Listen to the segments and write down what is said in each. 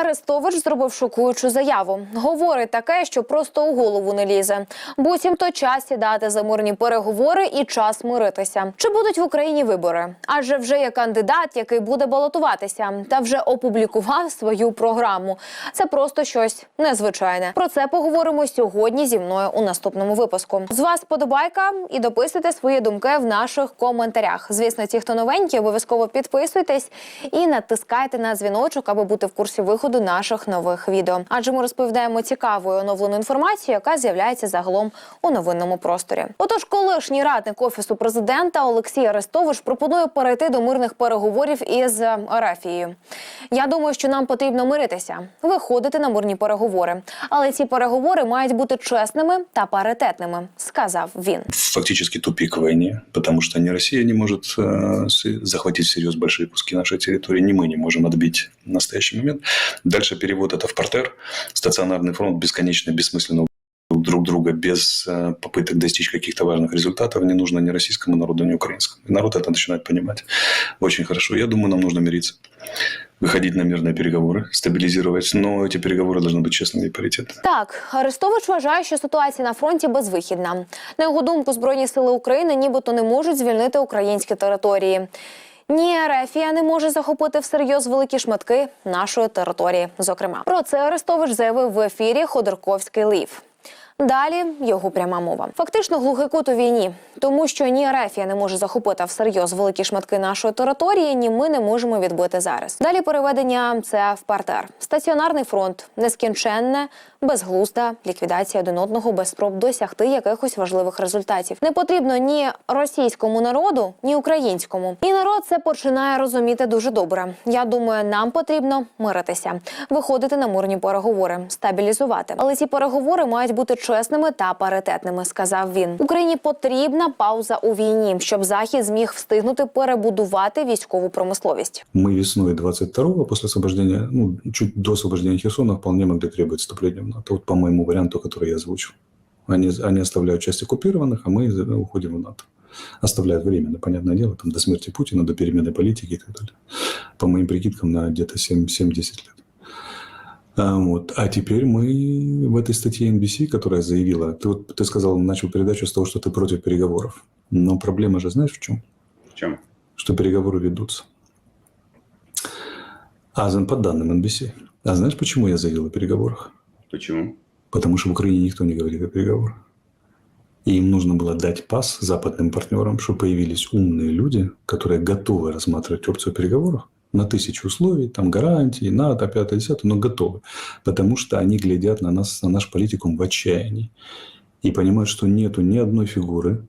Арестович зробив шокуючу заяву. Говорить таке, що просто у голову не лізе. Буцімто час сідати за мирні переговори і час миритися. Чи будуть в Україні вибори? Адже вже є кандидат, який буде балотуватися, та вже опублікував свою програму. Це просто щось незвичайне. Про це поговоримо сьогодні зі мною у наступному випуску. З вас подобайка і дописуйте свої думки в наших коментарях. Звісно, ті, хто новенькі, обов'язково підписуйтесь і натискайте на дзвіночок, аби бути в курсі виходу наших нових відео. Адже ми розповідаємо цікаву і оновлену інформацію, яка з'являється загалом у новинному просторі. Отож, колишній радник офісу президента Олексій Арестович пропонує перейти до мирних переговорів із Арафією. Я думаю, що нам потрібно миритися, виходити на мирні переговори. Але ці переговори мають бути чесними та паритетними, сказав він. фактически тупик войне, потому что ни Россия не может э, захватить всерьез большие куски нашей территории, ни мы не можем отбить в настоящий момент. Дальше перевод это в портер, стационарный фронт, бесконечно, бессмысленно друг друга без э, попыток достичь каких-то важных результатов не нужно ни российскому народу, ни украинскому. И народ это начинает понимать очень хорошо. Я думаю, нам нужно мириться, выходить на мирные переговоры, стабилизировать, но эти переговоры должны быть честными и паритетными. Так, Арестович вважає, що ситуація на фронті безвихідна. На його думку, збройні сили України нібито не можуть звільнити українські території. Ні, Ерефія не може захопити всерйоз великі шматки нашої території. Зокрема, про це Арестович заявив в ефірі Ходорковський Лів. Далі його пряма мова. Фактично глухий кут у війні, тому що ні Рефія не може захопити всерйоз великі шматки нашої території, ні ми не можемо відбити зараз. Далі переведення це в партер. Стаціонарний фронт, нескінченне, безглузда, ліквідація один одного без спроб досягти якихось важливих результатів. Не потрібно ні російському народу, ні українському. І народ це починає розуміти дуже добре. Я думаю, нам потрібно миритися, виходити на мирні переговори, стабілізувати. Але ці переговори мають бути чесними та паритетними, сказав він. Україні потрібна пауза у війні, щоб захід зміг встигнути перебудувати військову промисловість. Мы весной 22-го, после освобождения, ну, чуть до освобождения Херсона, вполне могли требовать вступления в НАТО. Вот по моему варианту, который я озвучил. Они, они оставляют часть оккупированных, а мы э, уходим в НАТО. Оставляют временно, понятное дело, там, до смерти Путина, до перемены политики и так далее. По моим прикидкам, на где-то 7 7-10 лет. А, вот. а теперь мы в этой статье NBC, которая заявила, ты, вот, ты сказал, начал передачу с того, что ты против переговоров. Но проблема же знаешь в чем? В чем? что переговоры ведутся. А по данным NBC. А знаешь, почему я заявил о переговорах? Почему? Потому что в Украине никто не говорит о переговорах. И им нужно было дать пас западным партнерам, чтобы появились умные люди, которые готовы рассматривать опцию переговоров на тысячу условий, там гарантии, НАТО, 5 10 но готовы. Потому что они глядят на нас, на наш политикум в отчаянии. И понимают, что нету ни одной фигуры,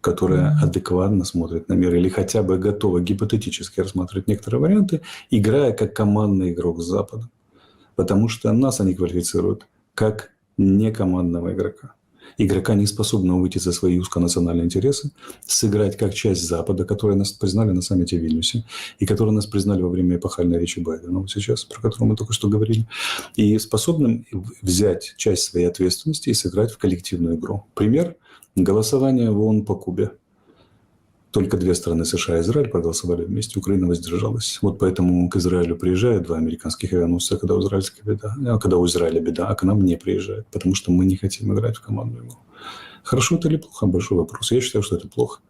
которая адекватно смотрит на мир или хотя бы готова гипотетически рассматривать некоторые варианты, играя как командный игрок с Запада. Потому что нас они квалифицируют как некомандного игрока. Игрока, не способного выйти за свои узконациональные интересы, сыграть как часть Запада, которые нас признали на саммите в Вильнюсе, и которые нас признали во время эпохальной речи Байдена, вот сейчас, про которую мы только что говорили, и способным взять часть своей ответственности и сыграть в коллективную игру. Пример – голосование в ООН по Кубе. Только две страны, США и Израиль, проголосовали вместе, Украина воздержалась. Вот поэтому к Израилю приезжают два американских авианосца, когда у, израильской беда, а когда у Израиля беда, а к нам не приезжают, потому что мы не хотим играть в командную игру. Хорошо это или плохо? Большой вопрос. Я считаю, что это плохо.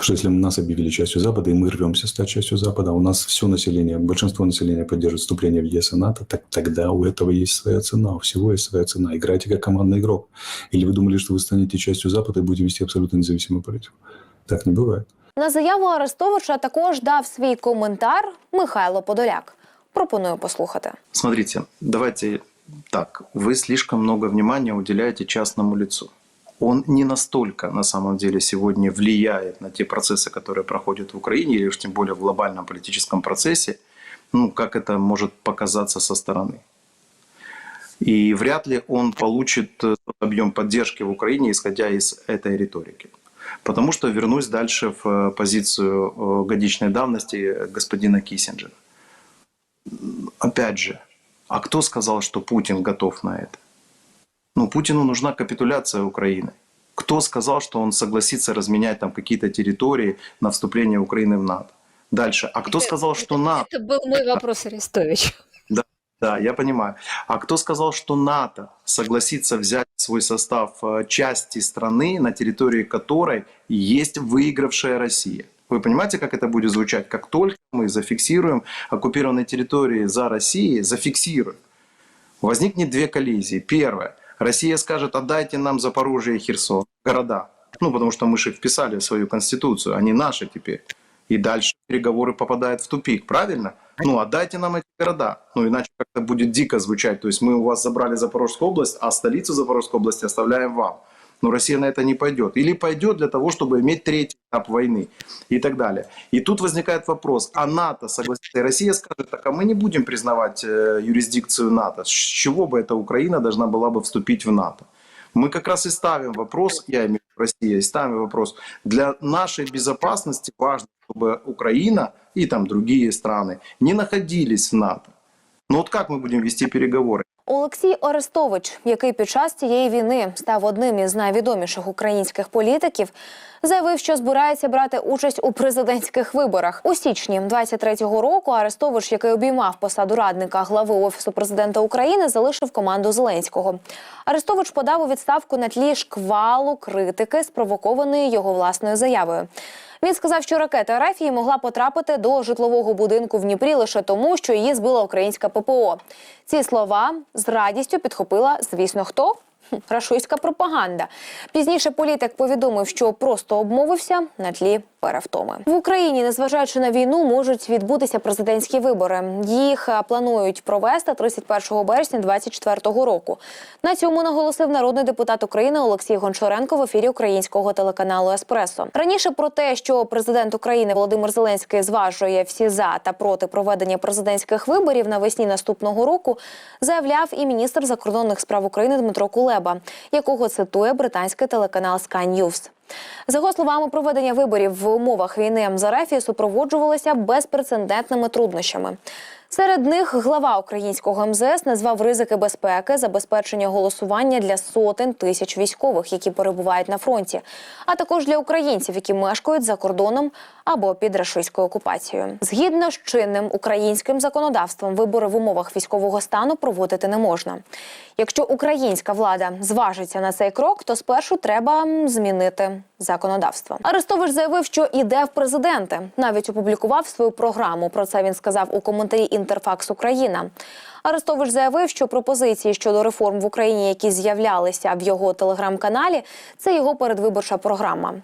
Что если нас объявили частью Запада, и мы рвемся стать частью Запада, а у нас все население, большинство населения поддерживает вступление в ЕС и НАТО, так тогда у этого есть своя цена, у всего есть своя цена. Играйте как командный игрок. Или вы думали, что вы станете частью Запада и будете вести абсолютно независимую политику? Так не бывает. На заяву Арестовича також дав свій коментар Михайло Подоляк. Пропоную послухати. Смотрите, давайте так. Вы слишком много внимания уделяете частному лицу. Он не настолько, на самом деле, сегодня влияет на те процессы, которые проходят в Украине, или уж тем более в глобальном политическом процессе, ну, как это может показаться со стороны. И вряд ли он получит э, тот объем поддержки в Украине, исходя из этой риторики. Потому что вернусь дальше в э, позицию э, годичной давности господина Киссинджера. Опять же, а кто сказал, что Путин готов на это? Ну, Путину нужна капитуляция Украины. Кто сказал, что он согласится разменять там какие-то территории на вступление Украины в НАТО? Дальше. А кто сказал, что НАТО? Это был мой вопрос, Арестович. Да, я понимаю. А кто сказал, что НАТО согласится взять в свой состав э, части страны, на территории которой есть выигравшая Россия? Вы понимаете, как это будет звучать? Как только мы зафиксируем оккупированные территории за Россией, зафиксируем, возникнет две коллизии. Первое. Россия скажет, отдайте нам Запорожье и Херсон, города. Ну, потому что мы же вписали свою конституцию, они наши теперь. И дальше переговоры попадают в тупик, правильно? Ну, отдайте нам эти города. Ну, иначе как-то будет дико звучать. То есть мы у вас забрали Запорожскую область, а столицу Запорожской области оставляем вам. Но Россия на это не пойдет. Или пойдет для того, чтобы иметь третий этап войны и так далее. И тут возникает вопрос, а НАТО согласится? И Россия скажет, так а мы не будем признавать э, юрисдикцию НАТО. С чего бы эта Украина должна была бы вступить в НАТО? Мы как раз и ставим вопрос, я имею Россия, и ставим вопрос, для нашей безопасности важно, чтобы Украина и там другие страны не находились в НАТО. Но вот как мы будем вести переговоры? Олексій Орестович, який під час цієї війни став одним із найвідоміших українських політиків, заявив, що збирається брати участь у президентських виборах. У січні 23-го року Арестович, який обіймав посаду радника глави офісу президента України, залишив команду Зеленського. Арестович подав у відставку на тлі шквалу критики, спровокованої його власною заявою. Він сказав, що ракета Арафії могла потрапити до житлового будинку в Дніпрі лише тому, що її збила українська ППО. Ці слова з радістю підхопила, звісно, хто? Рашистська пропаганда. Пізніше політик повідомив, що просто обмовився на тлі перевтоми. В Україні, незважаючи на війну, можуть відбутися президентські вибори. Їх е, планують провести 31 березня 2024 року. На цьому наголосив народний депутат України Олексій Гончаренко в ефірі українського телеканалу Еспресо. Раніше про те, що президент України Володимир Зеленський зважує всі за та проти проведення президентських виборів навесні наступного року, заявляв і міністр закордонних справ України Дмитро Кулеба, якого цитує британський телеканал Sky News. За його словами, проведення виборів в умовах війни МЗРФ супроводжувалося безпрецедентними труднощами. Серед них глава українського МЗС назвав ризики безпеки, забезпечення голосування для сотень тисяч військових, які перебувають на фронті, а також для українців, які мешкають за кордоном або під рашистською окупацією. Згідно з чинним українським законодавством, вибори в умовах військового стану проводити не можна. Якщо українська влада зважиться на цей крок, то спершу треба змінити законодавство. Арестович заявив, що іде в президенти. Навіть опублікував свою програму. Про це він сказав у коментарі Інтерфакс Україна. Арестович заявив, що пропозиції щодо реформ в Україні, які з'являлися в його телеграм-каналі, це його передвиборча програма.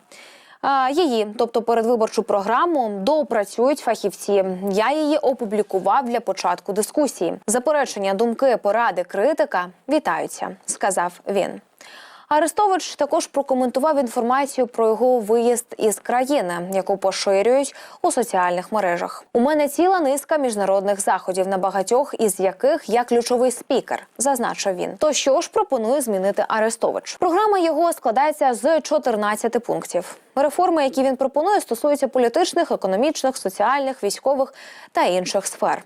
Її, тобто передвиборчу програму, доопрацюють фахівці. Я її опублікував для початку дискусії. Заперечення, думки, поради, критика вітаються, сказав він. Арестович також прокоментував інформацію про його виїзд із країни, яку поширюють у соціальних мережах. У мене ціла низка міжнародних заходів, на багатьох із яких я ключовий спікер, зазначив він. То що ж пропонує змінити Арестович? Програма його складається з 14 пунктів. Реформи, які він пропонує, стосуються політичних, економічних, соціальних, військових та інших сфер.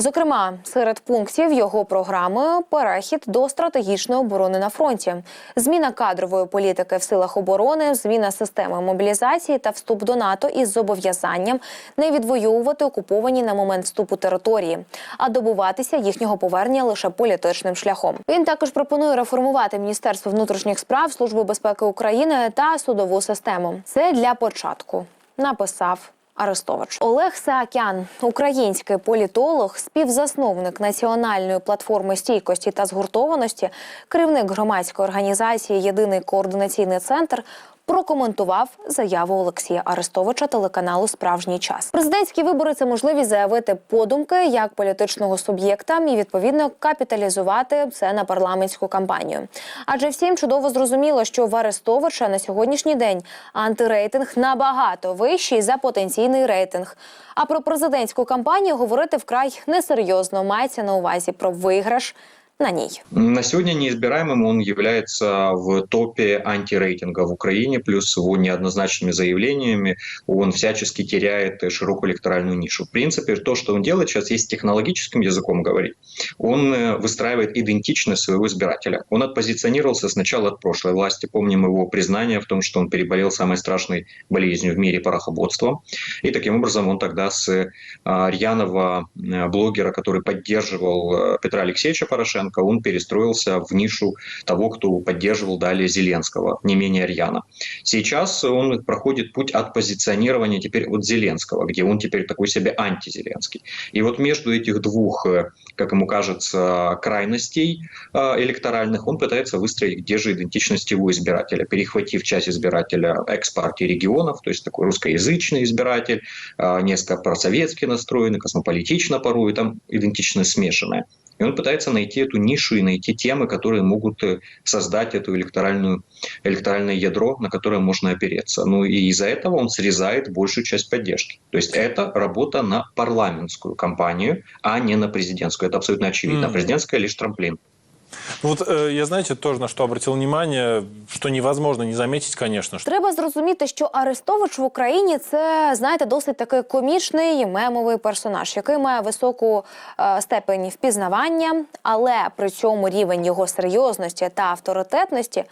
Зокрема, серед пунктів його програми перехід до стратегічної оборони на фронті, зміна кадрової політики в силах оборони, зміна системи мобілізації та вступ до НАТО із зобов'язанням не відвоювати окуповані на момент вступу території, а добуватися їхнього повернення лише політичним шляхом. Він також пропонує реформувати Міністерство внутрішніх справ, Службу безпеки України та судову систему. Це для початку написав. Арестович Олег Саакян, український політолог, співзасновник національної платформи стійкості та згуртованості, керівник громадської організації Єдиний координаційний центр. Прокоментував заяву Олексія Арестовича телеканалу Справжній час. Президентські вибори це можливість заявити подумки як політичного суб'єкта і відповідно капіталізувати це на парламентську кампанію. Адже всім чудово зрозуміло, що в Арестовича на сьогоднішній день антирейтинг набагато вищий за потенційний рейтинг. А про президентську кампанію говорити вкрай несерйозно мається на увазі про виграш на ній. На сегодня неизбираемым он является в топе антирейтинга в Украине, плюс его неоднозначными заявлениями он всячески теряет широкую электоральную нишу. В принципе, то, что он делает сейчас, есть технологическим языком говорить. Он э, выстраивает идентичность своего избирателя. Он отпозиционировался сначала от прошлой власти. Помним его признание в том, что он переболел самой страшной болезнью в мире порохоботством. И таким образом он тогда с э, рьяного э, блогера, который поддерживал Петра Алексеевича Порошенко, он перестроился в нишу того, кто поддерживал далее Зеленского, не менее рьяно. Сейчас он проходит путь от позиционирования теперь от Зеленского, где он теперь такой себе антизеленский. И вот между этих двух, э, как ему кажется, крайностей э, электоральных он пытается выстроить, где же идентичность его избирателя, перехватив часть избирателя экс-партии регионов, то есть такой русскоязычный избиратель, э, несколько просоветски настроенный, космополитично порой, там идентичность смешанная. И он пытается найти эту нишу и найти темы, которые могут э, создать эту электоральную, электоральное ядро, на которое можно опереться. Ну и из-за этого он срезает большую часть поддержки. То есть это работа на парламентскую кампанию, а не на президентскую. Это абсолютно очевидно. Мгм. Президентская лишь трамплин. Ну Вот э, я, знаете, тоже на что обратил внимание, что невозможно не заметить, конечно, что Треба зрозуміти, що Арестович в Україні це знаєте досить такий комічний мемовий персонаж, який має високу е, степень впізнавання, але при цьому рівень його серйозності та авторитетності.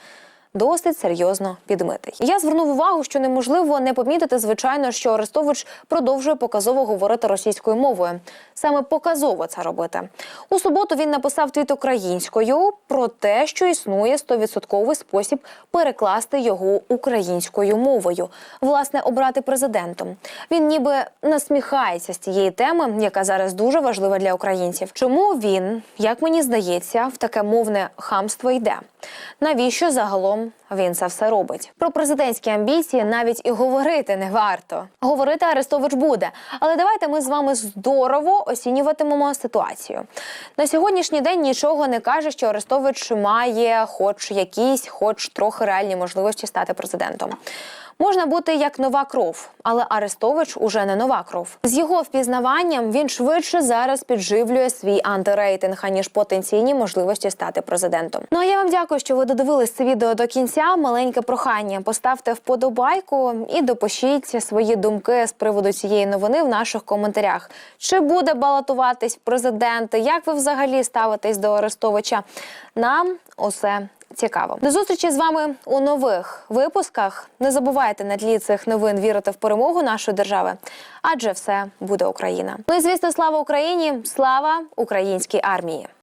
Досить серйозно підмитий. Я звернув увагу, що неможливо не помітити, звичайно, що Арестович продовжує показово говорити російською мовою. Саме показово це робити. У суботу він написав твіт українською про те, що існує 100% спосіб перекласти його українською мовою, власне, обрати президентом. Він ніби насміхається з цієї теми, яка зараз дуже важлива для українців. Чому він, як мені здається, в таке мовне хамство йде? Навіщо загалом він це все робить? Про президентські амбіції навіть і говорити не варто. Говорити Арестович буде, але давайте ми з вами здорово оцінюватимемо ситуацію. На сьогоднішній день нічого не каже, що Арестович має, хоч якісь, хоч трохи реальні можливості стати президентом. Можна бути як нова кров, але Арестович уже не нова кров. З його впізнаванням він швидше зараз підживлює свій антирейтинг, аніж потенційні можливості стати президентом. Ну а я вам дякую, що ви додивились це відео до кінця. Маленьке прохання. Поставте вподобайку і допишіть свої думки з приводу цієї новини в наших коментарях. Чи буде балотуватись в президенти? Як ви взагалі ставитесь до Арестовича? Нам усе цікаво. До зустрічі з вами у нових випусках. Не забувайте на тлі цих новин вірити в перемогу нашої держави, адже все буде Україна. Ну і звісно, слава Україні! Слава українській армії!